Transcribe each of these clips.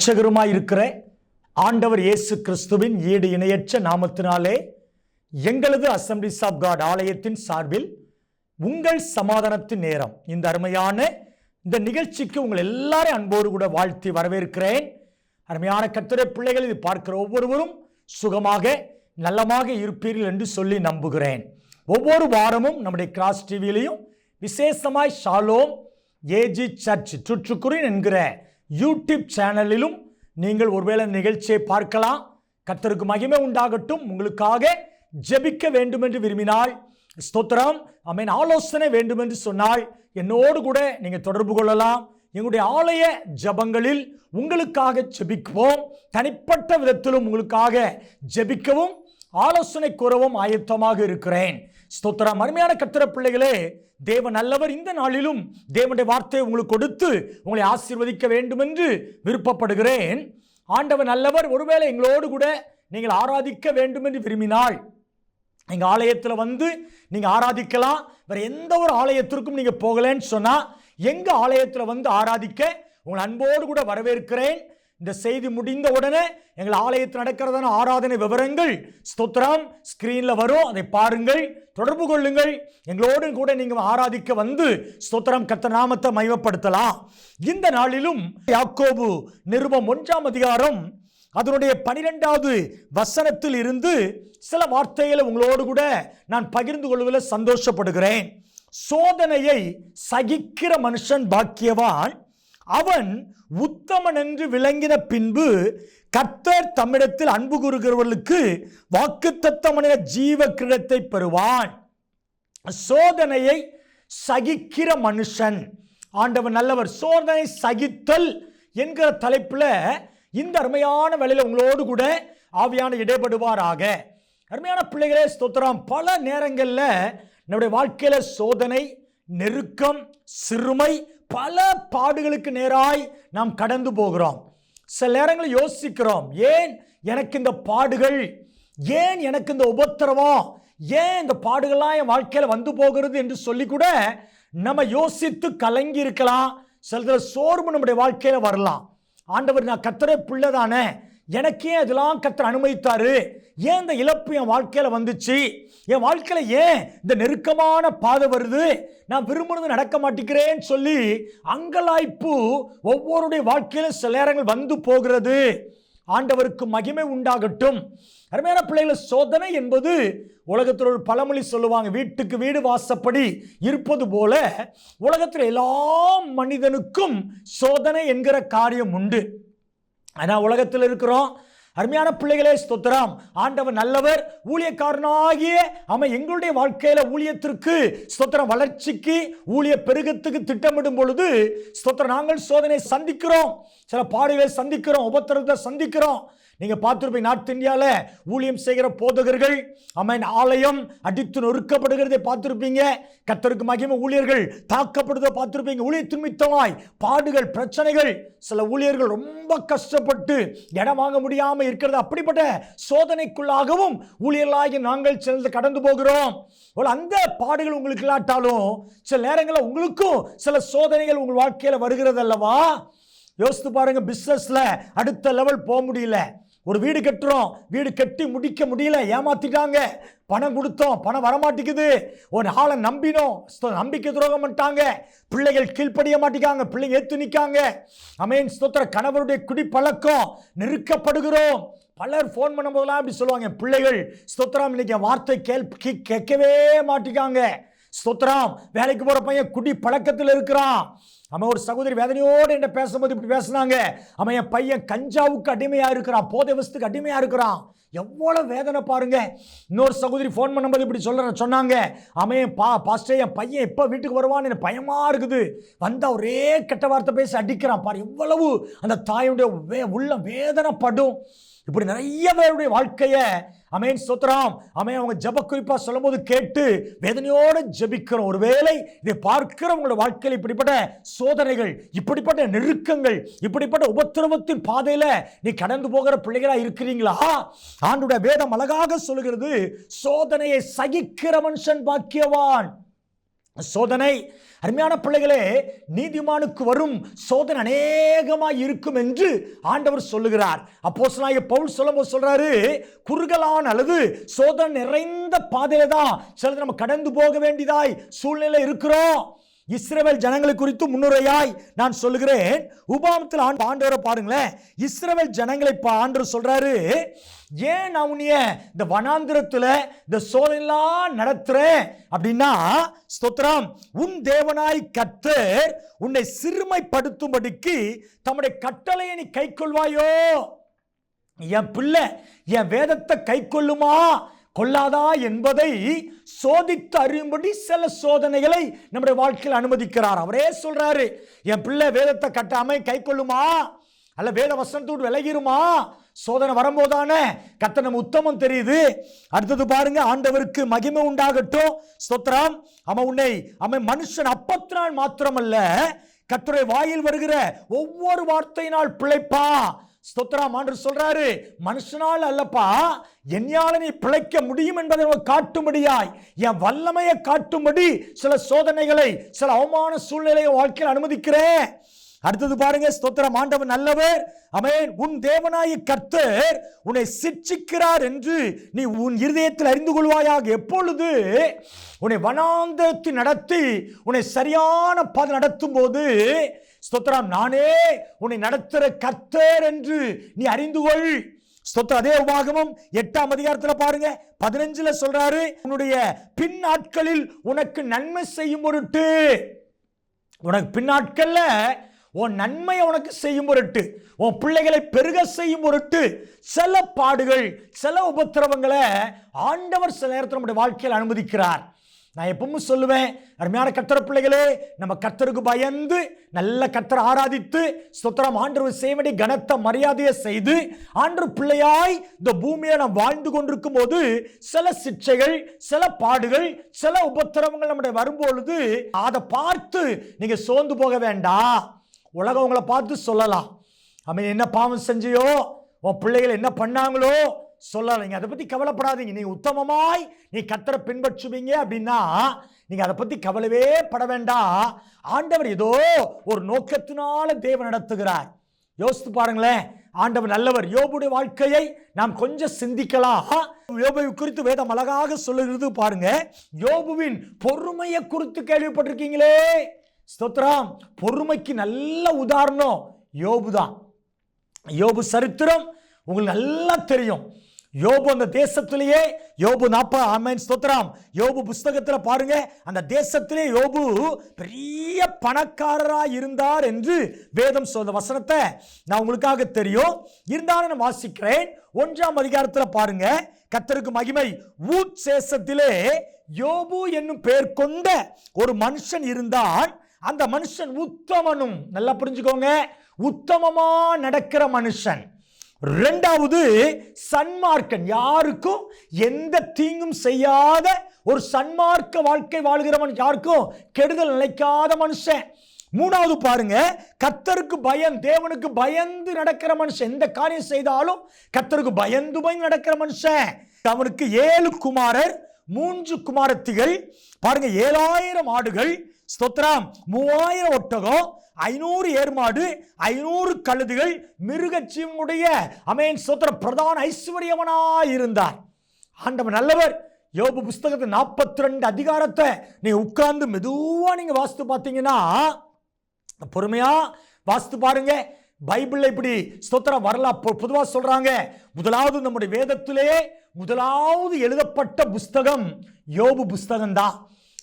ஆண்டவரும் இரட்சகருமாய் இருக்கிற ஆண்டவர் இயேசு கிறிஸ்துவின் ஈடு இணையற்ற நாமத்தினாலே எங்களது அசம்பிளிஸ் ஆஃப் காட் ஆலயத்தின் சார்பில் உங்கள் சமாதானத்தின் நேரம். இந்த அருமையான இந்த நிகழ்ச்சிக்கு உங்கள் எல்லாரையும் அன்போடு கூட வாழ்த்தி வரவேற்கிறேன். அருமையான கத்திர பிள்ளைகள் இது பார்க்கிற ஒவ்வொருவரும் சுகமாக நலமாக இருப்பீர்கள் என்று சொல்லி நம்புகிறேன். ஒவ்வொரு வாரமும் நம்முடைய கிராஸ் டிவியிலையும் விசேஷமாய் ஷாலோம் ஏஜி சர்ச் சுற்றுக்குறின் என்கிற யூடியூப் சேனலிலும் நீங்கள் ஒருவேளை நிகழ்ச்சியை பார்க்கலாம். கர்த்தருக்கு மகிமை உண்டாகட்டும். உங்களுக்காக ஜெபிக்க வேண்டும் என்று விரும்பினால் ஸ்தோத்திரம். அமீன் ஆலோசனை வேண்டும் என்று சொன்னால் என்னோடு கூட நீங்கள் தொடர்பு கொள்ளலாம். எங்களுடைய ஆலய ஜபங்களில் உங்களுக்காக ஜெபிக்குவோம். தனிப்பட்ட விதத்திலும் உங்களுக்காக ஜெபிக்கவும். ஆலோசனை கூறவும் ஆயத்தமாக இருக்கிறேன். ஸ்தோத்திரம். அருமையான கத்திர பிள்ளைகளே தேவ நல்லவர் இந்த நாளிலும் தேவனுடைய வார்த்தையை உங்களுக்கு கொடுத்து உங்களை ஆசீர்வதிக்க வேண்டும் என்று விருப்பப்படுகிறேன். ஆண்டவர் நல்லவர் ஒருவேளை எங்களோடு கூட நீங்கள் ஆராதிக்க வேண்டும் என்று விரும்பினால் எங்கள் ஆலயத்தில் வந்து நீங்கள் ஆராதிக்கலாம். வேறு எந்த ஒரு ஆலயத்திற்கும் நீங்கள் போகலன்னு சொன்னால் எங்கள் ஆலயத்தில் வந்து ஆராதிக்க உங்கள் அன்போடு கூட வரவேற்கிறேன். இந்த செய்தி முடிந்த உடனே எங்கள் ஆலயத்தில் நடக்கிறதான ஆராதனை விவரங்கள் ஸ்தோத்ரம் ஸ்க்ரீனில் வரும். அதை பாருங்கள் தொடர்பு கொள்ளுங்கள். எங்களோடு கூட நீங்கள் ஆராதிக்க வந்து ஸ்தோத்திரம் கத்த நாமத்தை மையப்படுத்தலாம் இந்த நாளிலும் யாக்கோபு நிருபம் ஒன்றாம் அதிகாரம் அதனுடைய பனிரெண்டாவது வசனத்தில் இருந்து சில வார்த்தைகளை உங்களோடு கூட நான் பகிர்ந்து கொள்வதில் சந்தோஷப்படுகிறேன். சோதனையை சகிக்கிற மனுஷன் பாக்கியவான். அவன் உத்தமன் என்று விளங்கின பின்பு கர்த்தர் தம்மிடத்தில் அன்பு கூறுகிறவர்களுக்கு வாக்குத்தத்தமன ஜீவ கிரீடத்தை பெறுவான். சோதனையை சகிக்கிற மனுஷன். ஆண்டவன் நல்லவர். சோதனை சகித்தல் என்கிற தலைப்பில் இந்த அருமையான வேலையில் உங்களோடு கூட ஆவியான இடைபடுவாராக அருமையான பிள்ளைகளே ஸ்தோத்திரம். பல நேரங்களில் நம்முடைய வாழ்க்கையில் சோதனை நெருக்கம் சிறுமை பல பாடுகளுக்கு நேராய் நாம் கடந்து போகிறோம். சில நேரங்களில் யோசிக்கிறோம் ஏன் எனக்கு இந்த பாடுகள்? ஏன் எனக்கு இந்த உபத்திரவம்? ஏன் இந்த பாடுகள்லாம் என் வாழ்க்கையில் வந்து போகிறது? என்று சொல்லி கூட நம்ம யோசித்து கலங்கி இருக்கலாம். சில சோர்வு நம்முடைய வாழ்க்கையில் வரலாம். ஆண்டவர் நான் கத்தரை பிள்ளை தானே எனக்கே அதெல்லாம் கத்தர் அனுமதித்தாரு. ஏன் இந்த இழப்பு என் வாழ்க்கையில் வந்துச்சு? என் வாழ்க்கையில் ஏன் இந்த நெருக்கமான பாதை வருது? நான் விரும்புனது நடக்க மாட்டேங்கிறேன்னு சொல்லி அங்கலாய்ப்பு ஒவ்வொருடைய வாழ்க்கையிலும் சில நேரங்கள் வந்து போகிறது. ஆண்டவருக்கு மகிமை உண்டாகட்டும். அருமையான பிள்ளைகளை சோதனை என்பது உலகத்தில் ஒரு பழமொழி சொல்லுவாங்க. வீட்டுக்கு வீடு வாசப்படி இருப்பது போல உலகத்தில் எல்லா மனிதனுக்கும் சோதனை என்கிற காரியம் உண்டு. ஆனால் உலகத்தில் இருக்கிறோம். அருமையான பிள்ளைகளே ஸ்தோத்திரம். ஆண்டவர் நல்லவர் ஊழியக்காரனாகிய அவன் எங்களுடைய வாழ்க்கையில ஊழியத்திற்கு ஸ்தோத்திரம் வளர்ச்சிக்கு ஊழிய பெருகத்துக்கு திட்டமிடும் பொழுது ஸ்தோத்திரம் நாங்கள் சோதனை சந்திக்கிறோம். சில பாடுகளை சந்திக்கிறோம் உபத்திரத்தை சந்திக்கிறோம். நீங்கள் பார்த்துருப்பீங்க நார்த் இந்தியாவில் ஊழியம் செய்கிற போதகர்கள் அமன் ஆலயம் அடித்து நொறுக்கப்படுகிறதை பார்த்துருப்பீங்க. கத்தருக்கு மகிமை ஊழியர்கள் தாக்கப்படுவதை பார்த்துருப்பீங்க. ஊழியத்தின் மித்தமாய் பாடுகள் பிரச்சனைகள் சில ஊழியர்கள் ரொம்ப கஷ்டப்பட்டு இடம் வாங்க முடியாமல் இருக்கிறது. அப்படிப்பட்ட சோதனைக்குள்ளாகவும் ஊழியர்களாகி நாங்கள் சிலது கடந்து போகிறோம். அந்த பாடுகள் உங்களுக்கு இல்லாட்டாலும் சில நேரங்களில் உங்களுக்கும் சில சோதனைகள் உங்கள் வாழ்க்கையில் வருகிறது அல்லவா யோசித்து பாருங்க பிஸ்னஸில் அடுத்த லெவல் போக முடியல. ஒரு வீடு கட்டுறோம். வீடு கட்டி முடிக்க முடியல ஏமாத்திட்டாங்க. பணம் கொடுத்தோம் பணம் வரமாட்டேங்குது. ஒரு ஆளை நம்பினோம். ஸ்தோ- நம்பிக்கை துரோகம் பண்ணிட்டாங்க. பிள்ளைகள் கீழ்ப்படிய மாட்டேங்காங்க பிள்ளைங்க ஏத்து நிற்காங்க அமேன். ஸ்தோத்திர கணவருடைய குடி பழக்கம் நெருக்கப்படுகிறோம். பலர் ஃபோன் பண்ணும்போதெல்லாம் அப்படி சொல்லுவாங்க பிள்ளைகள் ஸ்தோத்திரம் இன்னைக்கு வார்த்தை கேள் கே- கேட்கவே மாட்டேங்காங்க. ஸ்தோத்திரம் வேலைக்கு போகிற பையன் குடி பழக்கத்தில் இருக்கிறான். அவன் ஒரு சகோதரி வேதனையோடு என்ன பேசும்போது இப்படி பேசுனாங்க. அவன் என் பையன் கஞ்சாவுக்கு அடிமையாக இருக்கிறான் போதை வசத்துக்கு அடிமையாக இருக்கிறான். எவ்வளோ வேதனை பாருங்க. இன்னொரு சகோதரி ஃபோன் பண்ணும்போது இப்படி சொல்ற சொன்னாங்க. அவன் பா பாஸ்டே என் பையன் எப்போ வீட்டுக்கு வருவான்னு எனக்கு பயமாக இருக்குது. வந்தால் ஒரே கெட்ட வார்த்தை பேசி அடிக்கிறான் பாரு. எவ்வளவு அந்த தாயுடைய வே உள்ள வேதனைப்படும். இப்படி நிறைய பேருடைய வாழ்க்கையை அமேன் ஸ்தோத்திரம் அமேன் அவங்க ஜெப சொல்லும் சொல்லும்போது கேட்டு வேதனையோடு ஜெபிக்கிறோம் ஒருவேளை இதை பார்க்கிறவங்களோட வாழ்க்கையில் இப்படிப்பட்ட சோதனைகள் இப்படிப்பட்ட நெருக்கங்கள் இப்படிப்பட்ட உபத்திரவத்தின் பாதையில் நீ கடந்து போகிற பிள்ளைகளாக இருக்கிறீங்களா? ஆண்டுடைய வேதம் அழகாக சொல்லுகிறது சோதனையை சகிக்கிற மனுஷன் பாக்கியவான். சோதனை. அருமையான பிள்ளைகளே நீதிமானுக்கு வரும் சோதனை அநேகமாய் இருக்கும் என்று ஆண்டவர் சொல்லுகிறார். அப்போஸ்தலனாகிய பவுல் சொல்லும்போது சொல்றாரு குறுகலான அல்லது சோதனை நிறைந்த பாதையில தான் சிலது நம்ம கடந்து போக வேண்டியதாய் சூழ்நிலை இருக்கிறோம். இஸ்ரவேல் ஜனங்களை குறித்து முன்னுரையாய் நான் சொல்லுகிறேன். உபாமத்தில் ஆண்டு ஆண்டவரை பாருங்களேன். இஸ்ரவேல் ஜனங்களை பா ஆண்டவர் சொல்றாரு ஏன் நான் உன்னைய இந்த வனாந்திரத்தில் இந்த சோதனைலாம் நடத்துகிறேன் அப்படின்னா ஸ்தோத்திரம் உன் தேவனாய் கத்தர் உன்னை சிறுமைப்படுத்தும்படிக்கு தம்முடைய கட்டளையை நீ கை கொள்வாயோ என் பிள்ளை என் வேதத்தை கை கொள்ளுமா கொள்ளாதா என்பதை சோதித்து அறியும்படி சில சோதனைகளை நம்முடைய வாழ்க்கையில் அனுமதிக்கிறார். அவரே சொல்றாரு என் பிள்ளை வேதத்தை கட்டாம கை கொள்ளுமா? அல்ல வேத வசனத்தோடு விலகிருமா? சோதனை வரும்போதானே கத்த நம்ம உத்தமம் தெரியுது. அடுத்தது பாருங்க ஆண்டவருக்கு மகிமை உண்டாகட்டும். ஸ்தோத்திரம். அவன் உன்னை அவன் மனுஷன் அப்பத்தினால் மாத்திரமல்ல கத்துரை வாயில் வருகிற ஒவ்வொரு வார்த்தையினால் பிழைப்பா? ஸ்தோத்திரம் ஆண்டு சொல்றாரு மனுஷனால் அல்லப்பா என்னால் நீ பிழைக்க முடியும் என்பதை காட்டும்படியாய். என் வல்லமையை காட்டும்படி சில சோதனைகளை சில அவமான சூழ்நிலையை வாழ்க்கையில் அனுமதிக்கிறேன். அடுத்தது பாருங்க ஸ்தோத்திரம் ஆண்டவர் நல்லவர். அமேன் உன் தேவனாய கர்த்தர் உன்னை சிட்சிக்கிறார் என்று நீ உன் இருதயத்தில் அறிந்து கொள்வாயாக. எப்பொழுது உன்னை வனாந்தரத்தில் நடத்தி உன்னை சரியான பாதை நடத்தும் போது ஸ்தோத்திரம் நானே உன்னை நடத்துகிற கத்தர் என்று நீ அறிந்து கொள். ஸ்தோத்திர அதே உபாகமும் எட்டாம் அதிகாரத்தில் பாருங்க. பதினஞ்சுல சொல்றாரு உன்னுடைய பின் நாட்களில் உனக்கு நன்மை செய்யும் பொருட்டு. உனக்கு பின்னாட்கள்ல உன் நன்மையை உனக்கு செய்யும் பொருட்டு உன் பிள்ளைகளை பெருக செய்யும் பொருட்டு சில பாடுகள் சில உபத்திரவங்களை ஆண்டவர் சில நேரத்தில் நம்முடைய வாழ்க்கையில் அனுமதிக்கிறார். நான் எப்பவும் சொல்லுவேன் அருமையான கத்தர பிள்ளைகளே நம்ம கத்தருக்கு பயந்து நல்ல கத்தரை ஆராதித்து சுத்தரம் ஆண்டவர் செய்ய கனத்த மரியாதையை செய்து ஆண்டு பிள்ளையாய் இந்த பூமியை நாம் வாழ்ந்து கொண்டிருக்கும் போது சில சிக்ஷைகள் சில பாடுகள் சில உபத்திரவங்கள் நம்முடைய வரும்பொழுது அதை பார்த்து நீங்க சோர்ந்து போக வேண்டாம். உலகம் உங்களை பார்த்து சொல்லலாம். அவன் என்ன பாவம் செஞ்சியோ? உன் பிள்ளைகள் என்ன பண்ணாங்களோ? சொல்லலைங்க அதை பற்றி கவலைப்படாதீங்க. நீ உத்தமமாய் நீ கத்தரை பின்பற்றுவீங்க அப்படின்னா நீங்கள் அதை பற்றி கவலைவே பட வேண்டாம். ஆண்டவர் ஏதோ ஒரு நோக்கத்தினால தேவன் நடத்துகிறார். யோசித்து பாருங்களேன். ஆண்டவர் நல்லவர். யோபுடைய வாழ்க்கையை நாம் கொஞ்சம் சிந்திக்கலாம். யோபுவை குறித்து வேதம் அழகாக சொல்லுகிறது பாருங்க. யோபுவின் பொறுமையை குறித்து கேள்விப்பட்டிருக்கீங்களே. ஸ்தோத்ராம் பொறுமைக்கு நல்ல உதாரணம் யோபு தான் யோபு சரித்திரம் உங்களுக்கு நல்லா தெரியும். யோபு அந்த தேசத்திலேயே யோபு நாப்பா ஆமேன் ஸ்தோத்திரம். யோபு புஸ்தகத்தில் பாருங்க அந்த தேசத்திலே யோபு பெரிய பணக்காரராக இருந்தார் என்று வேதம் சொல்ற வசனத்தை நான் உங்களுக்காக தெரியும். இருந்தாலும் நான் வாசிக்கிறேன். ஒன்றாம் அதிகாரத்தில் பாருங்க கத்தருக்கு மகிமை. ஊட் சேசத்திலே யோபு என்னும் பெயர் கொண்ட ஒரு மனுஷன் இருந்தான். அந்த மனுஷன் உத்தமனும் நல்லா புரிஞ்சுக்கோங்க உத்தமமா நடக்கிற மனுஷன். ரெண்டாவது சன்மார்க்கன். யாருக்கும் எந்த தீங்கும் செய்யாத ஒரு சன்மார்க்க வாழ்க்கை வாழ்கிறவன் யாருக்கும் கெடுதல் நிலைக்காத மனுஷன். மூணாவது பாருங்க கத்தருக்கு பயம் தேவனுக்கு பயந்து நடக்கிற மனுஷன். எந்த காரியம் செய்தாலும் கத்தருக்கு பயந்து பயந்து நடக்கிற மனுஷன். அவனுக்கு ஏழு குமாரர் மூன்று குமாரத்திகள். பாருங்க ஏழாயிரம் ஆடுகள் ஸ்தோத்திரம். மூவாயிரம் ஒட்டகம் ஐநூறு ஏர்மாடு ஐநூறு கழுதுகள் மிருகஜீவனுடைய அமேன் ஸ்தோத்திரம். பிரதான ஐஸ்வர்யவனாய் இருந்தார். ஆண்டவன் நல்லவர். யோபு புஸ்தகத்தை நாற்பத்தி ரெண்டு அதிகாரத்தை நீ உட்கார்ந்து மெதுவாக நீங்கள் வாஸ்து பார்த்தீங்கன்னா பொறுமையாக வாஸ்து பாருங்க. பைபிளில் இப்படி ஸ்தோத்திர வரலா பொதுவாக சொல்கிறாங்க முதலாவது நம்முடைய வேதத்திலே முதலாவது எழுதப்பட்ட புஸ்தகம் யோபு புஸ்தகம் தான்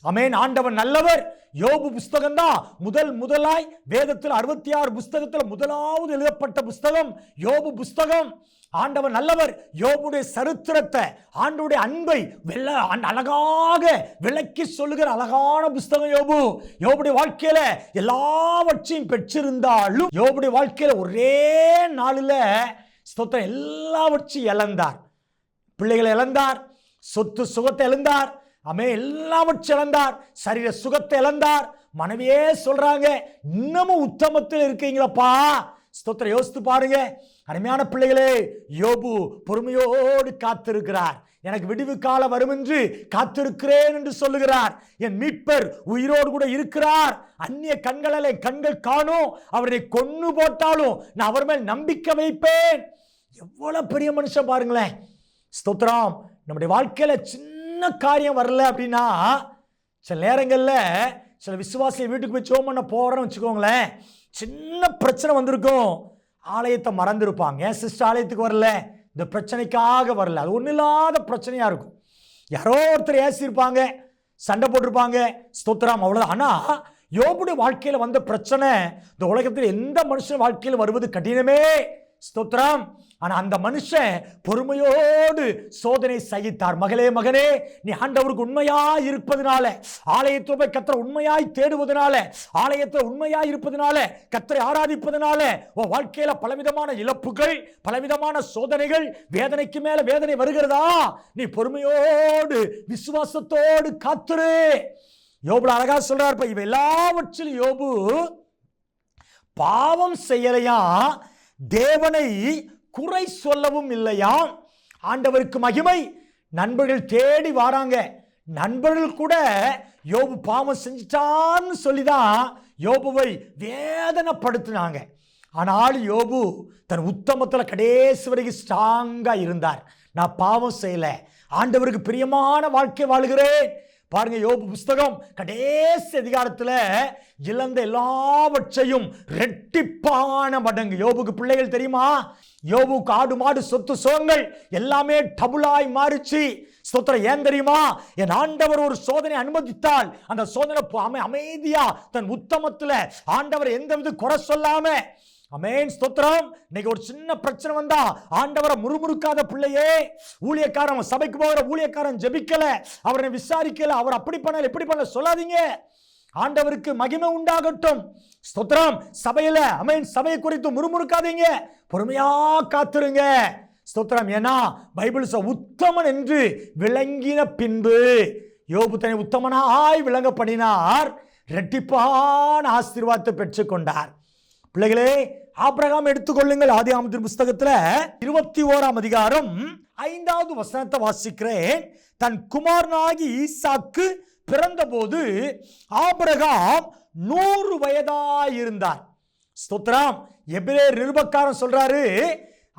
அமேன் ஆண்டவன் நல்லவர். யோபு புஸ்தகம் தான் முதல் முதலாய் வேதத்தில் அறுபத்தி ஆறு புஸ்தகத்தில் முதலாவது எழுதப்பட்ட புஸ்தகம் யோபு புஸ்தகம். ஆண்டவன் நல்லவர் யோபுடைய சரித்திரத்தை ஆண்டுடைய அன்பை வெள்ள அழகாக விளக்கி சொல்லுகிற அழகான புஸ்தகம் யோபு. யோபுடைய வாழ்க்கையில எல்லாவற்றையும் பெற்றிருந்தாலும் யோபுடைய வாழ்க்கையில ஒரே நாளில் ஸ்தோத்திரம் எல்லாவற்றையும் இழந்தார். பிள்ளைகளை இழந்தார் சொத்து சுகத்தை இழந்தார் அமே எல்லாவற்றையும் இழந்தார் சரீர சுகத்தை இழந்தார். மனைவியே சொல்றாங்க இன்னமும் உத்தமத்தில் இருக்கீங்களப்பா. ஸ்தோத்திர யோசித்து பாருங்க. அருமையான பிள்ளைகளே யோபு பொறுமையோடு காத்திருக்கிறார். எனக்கு விடிவு காலம் வரும் என்று காத்திருக்கிறேன் என்று சொல்லுகிறார். என் மீட்பர் உயிரோடு கூட இருக்கிறார். அந்நிய கண்களில் என் கண்கள் காணும். அவரை கொன்று போட்டாலும் நான் அவர் மேல் நம்பிக்கை வைப்பேன். எவ்வளோ பெரிய மனுஷன் பாருங்களேன். ஸ்தோத்திரம் நம்முடைய வாழ்க்கையில் சின்ன காரியம் வரல அப்படின்னா சில நேரங்களில் சில விசுவாசிய வீட்டுக்கு போய் ஜோம் பண்ண போகிறோன்னு வச்சுக்கோங்களேன் சின்ன பிரச்சனை வந்திருக்கும். ஆலயத்தை மறந்துருப்பாங்க. ஏன் சிஸ்டர் ஆலயத்துக்கு வரல? இந்த பிரச்சனைக்காக வரல. அது ஒன்றும் இல்லாத பிரச்சனையாக இருக்கும். யாரோ ஒருத்தர் ஏசியிருப்பாங்க சண்டை போட்டிருப்பாங்க ஸ்தோத்திரம் அவ்வளோதான் ஆனால் யோபுடைய வாழ்க்கையில் வந்த பிரச்சனை இந்த உலகத்தில் எந்த மனுஷன் வாழ்க்கையில் வருவது கடினமே? ஸ்தோத்திரம். ஆனால் அந்த மனுஷன் பொறுமையோடு சோதனை சகித்தார் மகளே மகனே நீ ஆண்டவருக்கு உண்மையாய் இருப்பதனால ஆலயத்தில் போய் கத்தரை உண்மையாய் தேடுவதனால ஆலயத்தில் உண்மையாய் இருப்பதனால கத்தரை ஆராதிப்பதனால உன் வாழ்க்கையில பலவிதமான இழப்புகள் பலவிதமான சோதனைகள் வேதனைக்கு மேல வேதனை வருகிறதா? நீ பொறுமையோடு விசுவாசத்தோடு காத்துரு. யோபுல அழகா சொல்றார் இப்ப இவ எல்லாவற்றிலும் யோபு பாவம் செய்யலையா? தேவனை குறை சொல்லவும் இல்லையாம். ஆண்டவருக்கு மகிமை. நண்பர்கள் தேடி வராங்க. நண்பர்கள் கூட யோபு பாவம் செஞ்சிட்டான்னு சொல்லி தான் யோபுவை வேதனைப்படுத்தினாங்க. ஆனால் யோபு தன் உத்தமத்தில் கடைசி வரைக்கும் ஸ்ட்ராங்காக இருந்தார். நான் பாவம் செய்யலை. ஆண்டவருக்கு பிரியமான வாழ்க்கை வாழ்கிறேன். பாருங்க யோபு புஸ்தகம் கடைசி அதிகாரத்தில் இழந்த எல்லாவற்றையும் ரெட்டிப்பான மடங்கு. யோபுக்கு பிள்ளைகள் தெரியுமா? யோபு காடு மாடு சொத்து சோங்கள் எல்லாமே டபுளாய் மாறிச்சு. ஸ்தோத்திரம் ஏன் தெரியுமா? என் ஆண்டவர் ஒரு சோதனை அனுமதித்தால் அந்த சோதனை அமை அமைதியா தன் உத்தமத்துல ஆண்டவர் எந்த வித குறை சொல்லாம. அமேன் ஸ்தோத்திரம். இன்னைக்கு ஒரு சின்ன பிரச்சனை வந்தா ஆண்டவரை முறுமுறுக்காத பிள்ளையே. ஊழியக்காரன் சபைக்கு போகிற ஊழியக்காரன் ஜெபிக்கல. அவரை விசாரிக்கல. அவர் அப்படி பண்ணல இப்படி பண்ணல சொல்லாதீங்க. ஆண்டவருக்கு மகிமை உண்டாகட்டும். ஸ்தோத்திரம். சபையில அமைன். சபையை குறித்து முறுமுறுக்காதீங்க. பொறுமையா காத்துருங்க. ஸ்தோத்திரம். ஏன்னா பைபிள் உத்தமன் என்று விளங்கின பின்பு யோபு தன்னை உத்தமனாய் விளங்க பண்ணினார். ரெட்டிப்பான ஆசீர்வாதத்தை பெற்றுக்கொண்டார். பிள்ளைகளே ஆபிரகாம் எடுத்துக்கொள்ளுங்கள். ஆதி ஆமத்தின் புஸ்தகத்தில் இருபத்தி ஓராம் அதிகாரம் ஐந்தாவது வசனத்தை வாசிக்கிறேன். தன் குமாரனாகி ஈசாக்கு பிறந்தபோது ஆபிரகாம் நூறு வயதாயிருந்தார். ஸ்தோத்ராம் எப்படியே நிருபக்காரன் சொல்றாரு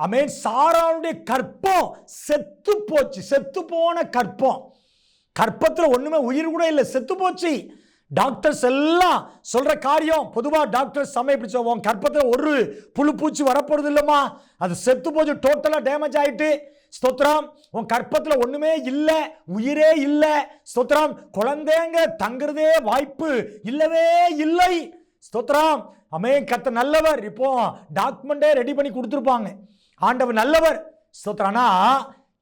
அமேன் சாரானுடைய கற்பம் செத்து போச்சு செத்து போன கற்பம். கற்பத்தில் ஒன்றுமே உயிர் கூட இல்லை செத்து போச்சு. டாக்டர்ஸ் எல்லாம் சொல்கிற காரியம் பொதுவாக டாக்டர்ஸ் சமயம் இப்படி சொல்லுவோம் கற்பத்தில் ஒரு புழு பூச்சி வரப்போறது இல்லைம்மா. அது செத்து போச்சு டோட்டலாக டேமேஜ் ஆகிட்டு ஸ்தோத்திரம். உன் கற்பத்தில் ஒன்றுமே இல்லை உயிரே இல்லை. ஸ்தோத்திரம். குழந்தைங்க தங்குறதே வாய்ப்பு இல்லவே இல்லை. ஸ்தோத்திரம். அமே கத்த நல்லவர். இப்போ டாக்குமெண்டே ரெடி பண்ணி கொடுத்துருப்பாங்க. ஆண்டவர் நல்லவர். ஸ்தோத்திரம்.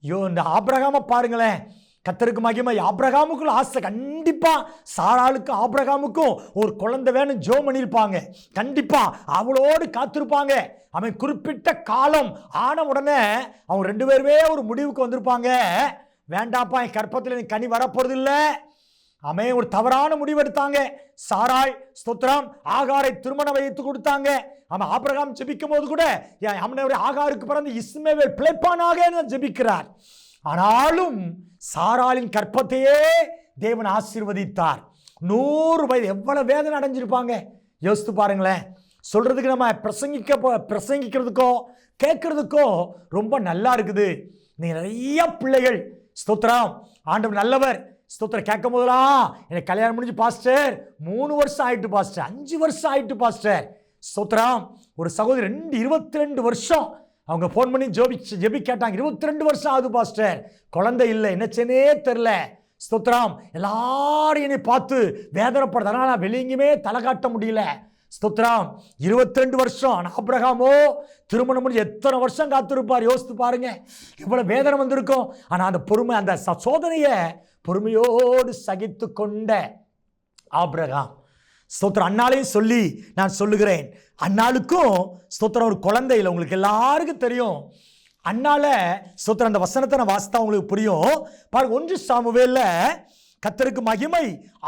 ஐயோ இந்த ஆபிரகாம பாருங்களேன். கத்தருக்கு மகிமை. ஆப்ரகாமுக்குள்ள ஆசை. கண்டிப்பாக சாராளுக்கு ஆப்ரகாமுக்கும் ஒரு குழந்தை வேணும். ஜோ பண்ணியிருப்பாங்க. கண்டிப்பாக அவளோடு காத்திருப்பாங்க. அவன் குறிப்பிட்ட காலம் ஆன உடனே அவங்க ரெண்டு பேருமே ஒரு முடிவுக்கு வந்திருப்பாங்க. வேண்டாப்பா என் கற்பத்தில் எனக்கு கனி வரப்போறது இல்லை அவன் ஒரு தவறான முடிவு எடுத்தாங்க. சாராய் ஸ்தோத்ரம் ஆகாரை திருமணம் வைத்து கொடுத்தாங்க. அவன் ஆபிரகாம் ஜெபிக்கும் போது கூட அவனுடைய ஆகாருக்கு பிறந்த இஸ்மேவேல் பிழைப்பானாக ஜெபிக்கிறார். ஆனாலும் சாராளின் கற்பத்தையே தேவன் ஆசீர்வதித்தார். நூறு வயது எவ்வளவு வேதனை அடைஞ்சிருப்பாங்க? யோசித்து பாருங்களேன். சொல்கிறதுக்கு நம்ம பிரசங்கிக்க போ- பிரசங்கிக்கிறதுக்கோ கேட்கறதுக்கோ ரொம்ப நல்லா இருக்குது. நீ நிறைய பிள்ளைகள். ஸ்தோத்திரம். ஆண்டவர் நல்லவர். ஸ்தோத்திரம். கேட்கும் போதெல்லாம் எனக்கு கல்யாணம் முடிஞ்சு பாஸ்டர். மூணு வருஷம் ஆயிட்டு பாஸ்டர். அஞ்சு வருஷம் ஆயிட்டு பாஸ்டர். ஸ்தோத்திரம். ஒரு சகோதரி ரெண்டு இருபத்தி ரெண்டு வருஷம் அவங்க ஃபோன் பண்ணி ஜோபி ஜெபி கேட்டாங்க இருபத்தி ரெண்டு வருஷம் ஆகுது பாஸ்டர் குழந்தை இல்லை. என்னச்சேனே தெரில ஸ்தோத்திரம். எல்லாரும் என்னை பார்த்து வேதனைப்படுது. அதனால் நான் வெளியெங்குமே தலை காட்ட முடியல. ஸ்தோத்ராம் இருபத்தி ரெண்டு வருஷம். ஆனா திருமணம் முடிஞ்சு எத்தனை வருஷம் காத்திருப்பார்? யோசித்து பாருங்க. இவ்வளோ வேதனை வந்திருக்கும். ஆனால் அந்த பொறுமை அந்த சோதனையை பொறுமையோடு சகித்து கொண்ட ஆபிரகாம். ஸ்தோத்திரம். அண்ணாலையும் சொல்லி நான் சொல்லுகிறேன். அண்ணாளுக்கும் ஸ்தோத்திரம் ஒரு குழந்தை இல்லை. உங்களுக்கு எல்லாருக்கும் தெரியும். அண்ணால ஸ்தோத்திரம் அந்த வசனத்தை நான் வாசித்தா உங்களுக்கு புரியும். பாருங்க ஒன்று சாமுவேல கத்தருக்கு மகிமை.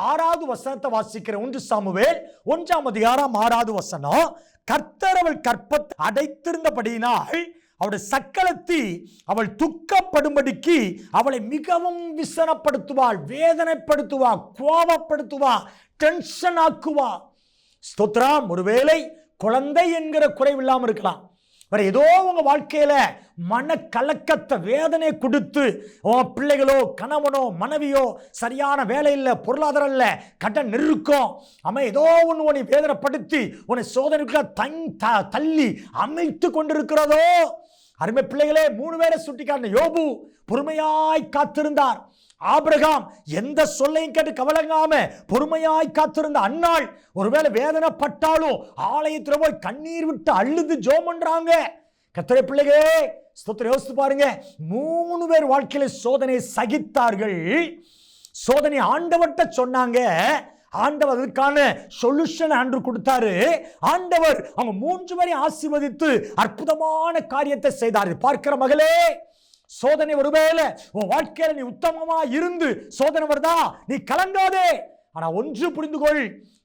ஆறாவது வசனத்தை வாசிக்கிற ஒன்று சாமுவேல் ஒன்றாம் அதிகாரம் ஆறாவது வசனம். கர்த்தர் அவள் கற்பத்தை அடைத்திருந்தபடியினால் அவருடைய சக்கலத்தி அவள் துக்கப்படும்படிக்கு அவளை மிகவும் விசனப்படுத்துவாள் வேதனைப்படுத்துவா கோபப்படுத்துவா டென்ஷன் ஆக்குவா. ஸ்தோத்ராம் ஒருவேளை குழந்தை என்கிற குறைவில்லாமல் இருக்கலாம். வேற ஏதோ உங்கள் வாழ்க்கையில் மன கலக்கத்தை வேதனை கொடுத்து உன் பிள்ளைகளோ கணவனோ மனைவியோ சரியான வேலை இல்லை பொருளாதாரம் இல்லை கடன் நெருக்கம் அவன் ஏதோ ஒன்று உன்னை வேதனைப்படுத்தி உன்னை சோதனைக்குள்ள தங் த- தள்ளி அமைத்து கொண்டிருக்கிறதோ அருமை பிள்ளைகளே மூணு பேரை சுட்டிக்காட்டின யோபு பொறுமையாய் காத்திருந்தார். ஆபிரகாம் எந்த சொல்லையும் கேட்டு கவலங்காம பொறுமையாய் காத்திருந்த அன்னாள் ஒருவேளை வேதனைப்பட்டாலும் ஆலயத்தில் போய் கண்ணீர் விட்டு அழுது ஜோம் பண்றாங்க. கத்திரை பிள்ளைகளே ஸ்தோத்திரம் யோசித்து பாருங்க. மூணு பேர் வாழ்க்கையில சோதனை சகித்தார்கள். சோதனை ஆண்டவட்ட சொன்னாங்க. ஆண்டவர் அதுக்கான சொல்யூஷன் அன்று கொடுத்தாரு. ஆண்டவர் அவங்க மூன்று வரை ஆசீர்வதித்து அற்புதமான காரியத்தை செய்தார். பார்க்கிற மகளே சோதனை ஒருவேளை உன் வாழ்க்கையில நீ உத்தமமா இருந்து சோதனை வருதா? நீ கலங்காதே. ஆனா ஒன்று புரிந்து கொள்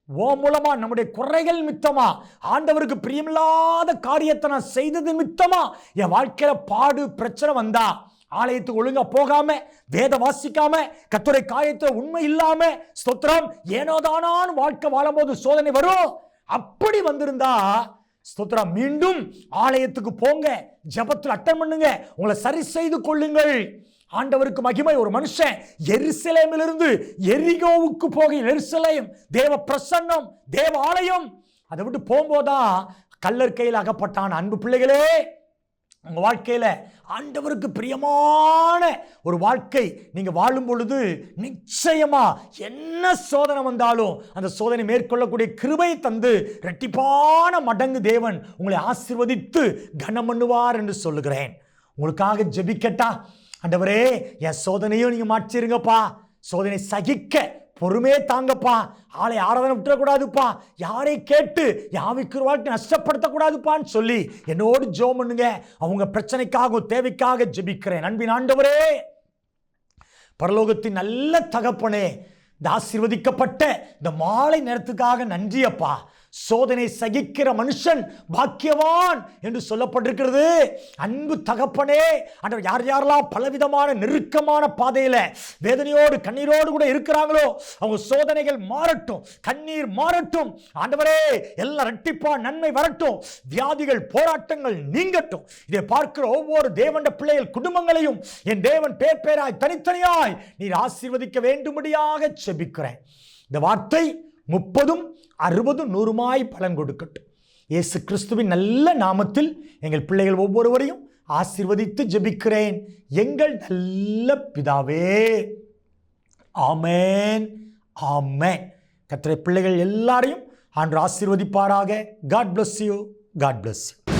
ஓ மூலமா நம்முடைய குறைகள் மித்தமா? ஆண்டவருக்கு பிரியமில்லாத காரியத்தை நான் செய்தது மித்தமா? என் வாழ்க்கையில பாடு பிரச்சனை வந்தா? ஆலயத்துக்கு ஒழுங்கா போகாம வேத வாசிக்காம கத்துரை காயத்துல உண்மை இல்லாம ஸ்தோத்திரம் ஏனோதானான் வாழ்க்கை வாழும்போது சோதனை வரும். அப்படி வந்திருந்தா ஸ்தோத்திரம் மீண்டும் ஆலயத்துக்கு போங்க ஜெபத்தில் அட்டன் பண்ணுங்க உங்களை சரி செய்து கொள்ளுங்கள். ஆண்டவருக்கு மகிமை ஒரு மனுஷன் எருசலேமிலிருந்து எரிகோவுக்கு போக எருசலேம் தேவ பிரசன்னம் தேவ ஆலயம் அதை விட்டு போகும்போதான் கல்லற்கையில் அகப்பட்டான் அன்பு பிள்ளைகளே. உங்கள் வாழ்க்கையில் ஆண்டவருக்கு பிரியமான ஒரு வாழ்க்கை நீங்கள் வாழும் பொழுது நிச்சயமாக என்ன சோதனை வந்தாலும் அந்த சோதனை மேற்கொள்ளக்கூடிய கிருபை தந்து ரெட்டிப்பான மடங்கு தேவன் உங்களை ஆசிர்வதித்து கனம் பண்ணுவார் என்று சொல்லுகிறேன். உங்களுக்காக ஜெபிக்கட்டா? ஆண்டவரே என் சோதனையும் நீங்கள் மாற்றிருங்கப்பா. சோதனை சகிக்க பொறுமையே தாங்கப்பா. ஆளை ஆராதனை விட்டுறக்கூடாதுப்பா. யாரை கேட்டு யாவிக்கு வாழ்க்கை நஷ்டப்படுத்தக்கூடாதுப்பான்னு சொல்லி என்னோடு ஜோ பண்ணுங்க. அவங்க பிரச்சனைக்காக தேவைக்காக ஜெபிக்கிறேன். அன்பின் ஆண்டவரே பரலோகத்தின் நல்ல தகப்பனே இந்த ஆசீர்வதிக்கப்பட்ட இந்த மாலை நேரத்துக்காக நன்றியப்பா. சோதனை சகிக்கிற மனுஷன் பாக்கியவான் என்று சொல்லப்பட்டிருக்கிறது. அன்பு தகப்பனே ஆண்டவர் யார் யாரெல்லாம் பலவிதமான நெருக்கமான பாதையில் வேதனையோடு கண்ணீரோடு கூட இருக்கிறாங்களோ அவங்க சோதனைகள் மாறட்டும் கண்ணீர் மாறட்டும். ஆண்டவரே எல்லாம் ரெட்டிப்பா நன்மை வரட்டும். வியாதிகள் போராட்டங்கள் நீங்கட்டும். இதை பார்க்கிற ஒவ்வொரு தேவண்ட பிள்ளைகள் குடும்பங்களையும் என் தேவன் பேர் பேராய் தனித்தனியாய் நீர் ஆசீர்வதிக்க வேண்டும்படியாக செபிக்கிறேன். இந்த வார்த்தை முப்பதும் அறுபது நூறுமாய் பலன் கொடுக்கட்டும். இயேசு கிறிஸ்துவின் நல்ல நாமத்தில் எங்கள் பிள்ளைகள் ஒவ்வொருவரையும் ஆசிர்வதித்து ஜெபிக்கிறேன். எங்கள் நல்ல பிதாவே. ஆமேன். ஆமென். கத்திரை பிள்ளைகள் எல்லாரையும் ஆண்டு ஆசிர்வதிப்பாராக. God bless you God bless you